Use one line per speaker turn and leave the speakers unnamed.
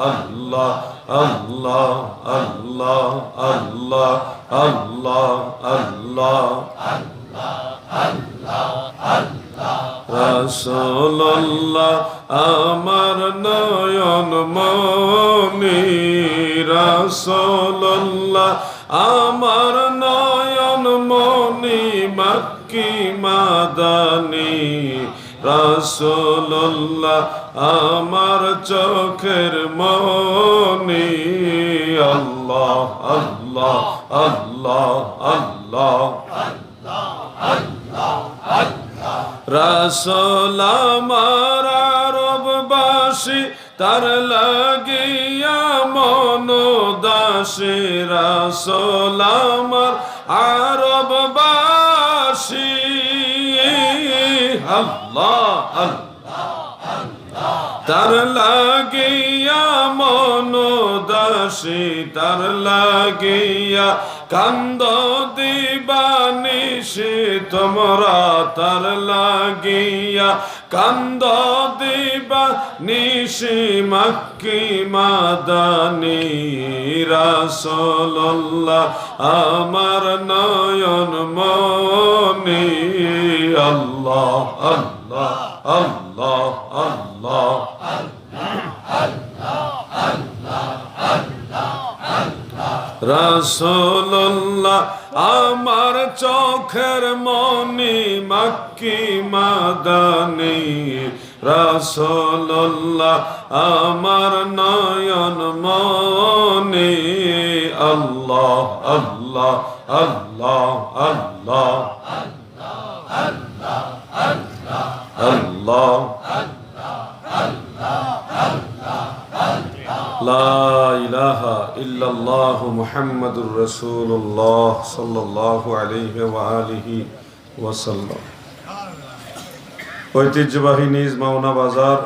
আল্লাহ আল্লাহ আল্লাহ আল্লাহ আল্লাহ আল্লাহ। রাসূলুল্লাহ আমার নয়ন মনি। রাসূলুল্লাহ আমার নয়ন মনি মক্কি মাদানি, রাসূলুল্লাহ আমার চোখের মনি। আল্লাহ আল্লাহ আল্লাহ আল্লাহ, রাসল আমার আরববাসী, তার লাগিয়া মন দাসী রাসল আমার আরববাসী আল্লাহ আল্লাহ। তার লাগিয়া মন দাসী তার লাগিয়া কান্দ দিবানিসি তোমরা তার লাগিয়া কান্দ দিবা নিশি মক্কি মাদানি রাসূলুল্লাহ আমার নয়ন মনি আল্লাহ আল্লাহ আল্লাহ আল্লাহ। রসোল্লাহ আমার চোখের মনি মাক্কি মাদানি। রাসল্লাহ আমার নয়ন মনি। আল্লাহ আল্লাহ আল্লাহ আল্লাহ আল্লাহ আল্লাহ আল্লাহ। মুহাম্মাদুর রসুল্লাহ সাল্লাহ আলহি আলহি ওয়াসাল্লাম। ঐতিহ্যবাহী নিজ মাওনা বাজার